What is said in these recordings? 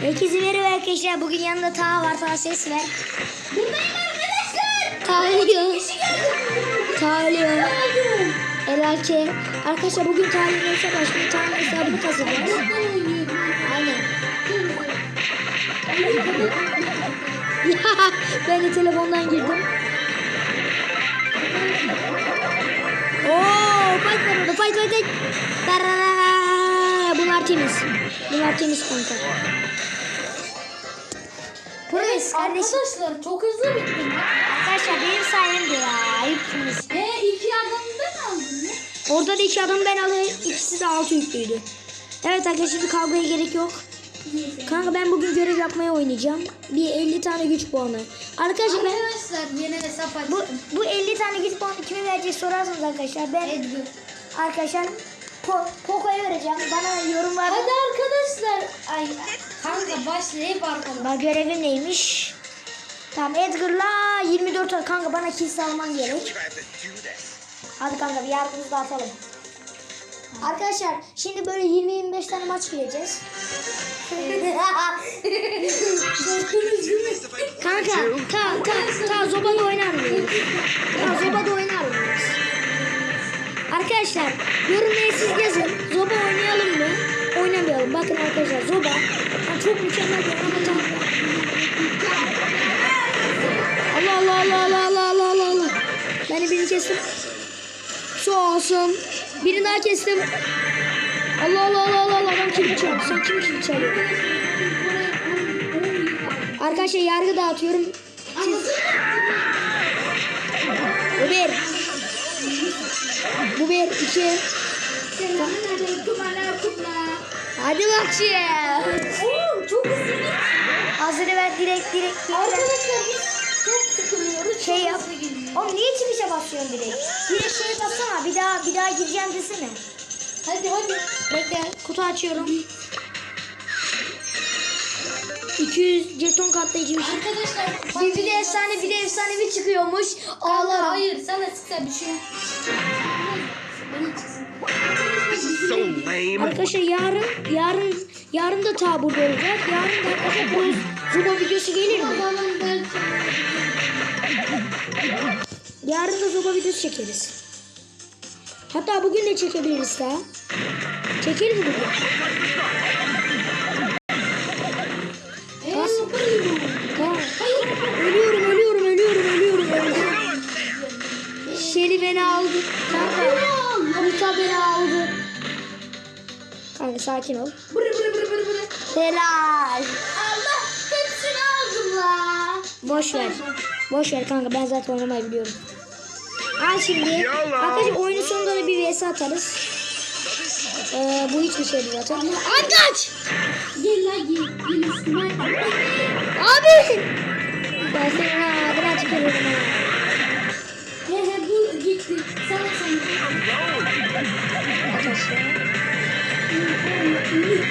Herkese merhaba arkadaşlar. Bugün yanında Taha var. Taha ses ver. Buradayım arkadaşlar. Taha ölüyor. Taha ölüyor. Elalke. Arkadaşlar bugün Taha'nın hesap açtık. Taha'nın hesabını kazanacağız. Aynen. Ya ben de telefondan girdim. Oo, fight var orada. Fight fight fight. Temiz. Bunlar temiz kanka. Polis kardeşim. Arkadaşlar çok hızlı bittim. Arkadaşlar benim sayemde ya. Ayıpsınız. E iki adamı ben aldım ya. Orada da iki adam ben alayım. İkisi de altı yüklüydü. Evet arkadaşlar şimdi kavgaya gerek yok. Kanka ben bugün görev yapmaya oynayacağım. Bir 50 tane güç puanı. Arkadaşlar ben Arkadaşlar yeni hesap bu, açtım. bu 50 tane güç puanı kime vereceğiz sorarsanız arkadaşlar. Ben Edgar. arkadaşlar po, Poco'ya vereceğim. Bana yorumlarda Hadi arkadaşlar. Ay kanka başlayıp arkadaşlar. Bak görevim neymiş? Tamam Edgar'la 24 al- kanka bana kill alman gerek. Hadi kanka bir yardımımızı dağıtalım. Arkadaşlar şimdi böyle 20-25 tane maç gireceğiz. kanka ta ta ta Zoba'da oynar Arkadaşlar yorumlara siz yazın. Zoba oynayalım mı? Oynamayalım. Bakın arkadaşlar Zoba yani çok mükemmel bir anlatan. Allah Allah Allah Allah Allah Allah Allah Allah. Ben de birini kestim. Su olsun. Birini daha kestim. Allah Allah Allah Allah Allah. Ben kim çaldım? Sen kim kim? Arkadaşlar yargı dağıtıyorum. Bu bir, iki. Hadi bakayım. Oo çok hızlı gitti. Hazırı ver direkt direkt. direkt. Arkadaşlar biz çok sıkılıyoruz. Şey yap. Oğlum niye çıkışa basıyorsun direkt? Direkt şey bassana. Bir daha bir daha gireceğim desene. Hadi hadi. Bekle kutu açıyorum. 200 jeton katlayıcıymış. Arkadaşlar Bir, bir de efsane bir de efsanevi çıkıyormuş. Allah Ağlarım. hayır sana çıksa bir şey. Arkadaşlar yarın yarın yarın da ta burada olacak. Yarın da arkadaşlar bu Zuba videosu gelir mi? Yarın da Zuba videosu çekeriz. Hatta bugün de çekebiliriz daha. Çekeriz bugün. Kanka sakin ol. Bırı bırı bırı bırı bırı. Helal. Allah hepsini aldım la. Boş ver. Boş ver kanka ben zaten oynamayı biliyorum. Al şimdi. Yallah. Arkadaşlar oyunun sonunda da bir vs atarız. Ee, bu hiçbir şeydi zaten. Ay kaç! Gel la gel. Gel üstüme. Abi! Ben senin ha, adına tükürüyorum ha. He he bu gitti. Sana sana. At aşağı.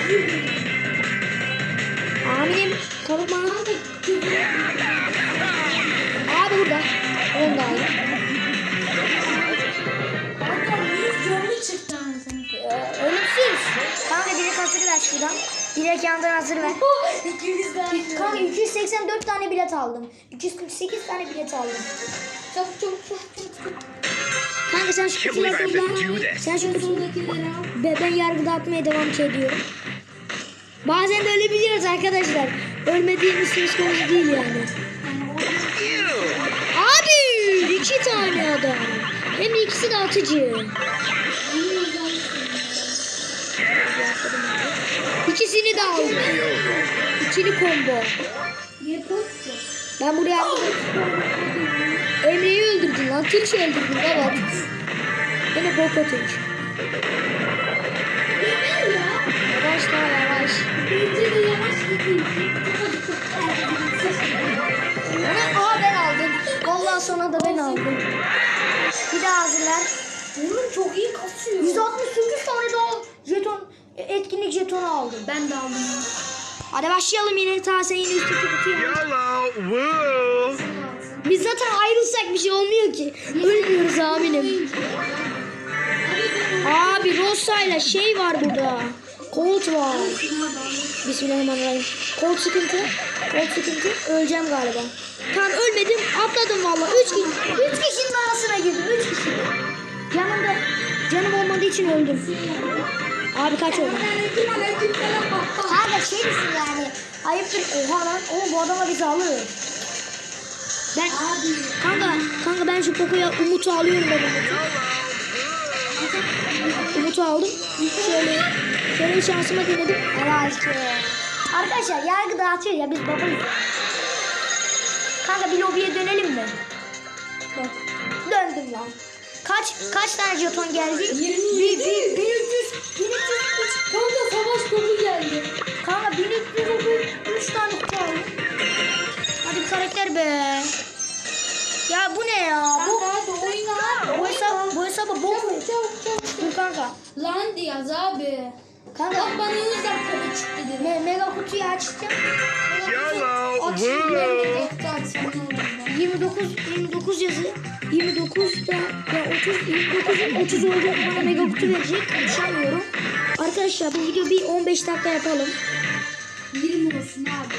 Aminim kabuk bana. Abi burada. Onu da aldım. Ee, ölümsüz. Kanka direkt hazır ver şuradan. Direkt yandan hazır ver. 200 tane. Kanka 284 tane bilet aldım. 248 tane bilet aldım. Çabuk çabuk çabuk Kanka sen şu kutuları this. Sen şu kutuları Buradakileri al. Be- ben yargı dağıtmaya devam ediyorum. Bazen de ölebiliyoruz arkadaşlar. Ölmediğimiz söz konusu değil yani. Abi iki tane adam. Hem ikisi de atıcı. İkisini de aldım. İkili combo. Ben buraya Emre'yi öldürdün lan. Tunç öldürdün baba. Yine. Yemin ya. Yavaş daha yavaş. Bence de yavaş gideyim. Ana, aha ben aldım. Vallahi sonra da ben aldım. Bir daha hazırlar. Oğlum çok iyi kasıyor. 168 tane daha jeton, etkinlik jetonu aldım. Ben de aldım. Hadi başlayalım yine. Ta sen yine üstteki kutuyu al. YOLO. Woo. Biz zaten ayrılsak bir şey olmuyor ki. Ölmüyoruz aminim. Abi Rossa'yla şey var burada. Colt var. Bismillahirrahmanirrahim. Kol sıkıntı. Kol sıkıntı. Öleceğim galiba. Tamam ölmedim. Atladım valla. Üç kişi. Üç kişinin arasına girdim. Üç kişi. Yanımda. Canım olmadığı için öldüm. Abi kaç oldu? Kanka şey misin yani? Ayıptır. Oha lan. Oğlum bu adama bizi alır. Ben Abi. kanka kanka ben şu Poco'ya Umut'u alıyorum ben Umut'u. Umut'u aldım. Şöyle şöyle şansıma denedim. Helal ki. Arkadaşlar yargı dağıtıyor ya biz babayız. Kanka bir lobiye dönelim mi? Bak. Döndüm lan. Kaç kaç tane jeton geldi? 27. 1300. 1300. Kanka savaş topu geldi. Kanka 1333 tane kutu aldım. Hadi bir karakter be. Ya bu ne ya? Bu, Kanka hadi oyna. bu hesap, bu hesaba bok mu? Kanka. Lan yaz abi. Kanka Bak bana yüzden para çıktı dedi. me, mega kutuyu açacağım. Orada. 29 29 yazı. 29 da ya 30 29'un 30 olacak bana mega kutu verecek. Konuşamıyorum. Arkadaşlar bu video bir 15 dakika yapalım. 20 olsun abi.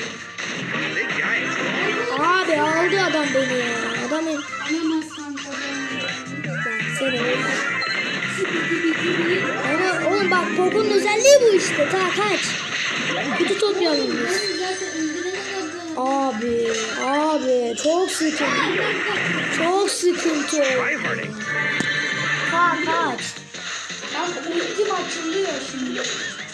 Abi aldı adam beni ya. Adamın Alamazsan kazanırım. Ben seni Ama oğlum bak Poco'nun özelliği bu işte. Ta kaç. Kutu toplayalım biz. Ben. Abi, abi çok sıkıntı. Çok sıkıntı. Ta kaç. Kanka ultim açılıyor şimdi.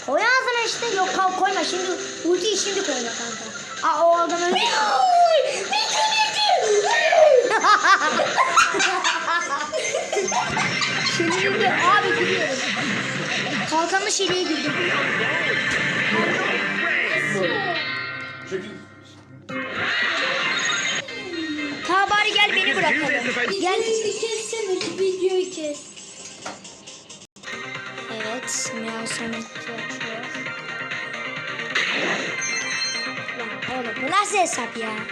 Koy ağzına işte. Yok kalk koyma şimdi. Ultiyi şimdi koyma kanka. Aa o adam öyle. Şimdi Kalkanlı şeliğe girdim. Ta bari gel beni I Gel. Videoyu kessene bir videoyu kes. Evet, Meow Sonic. Lan oğlum bu nasıl hesap ya?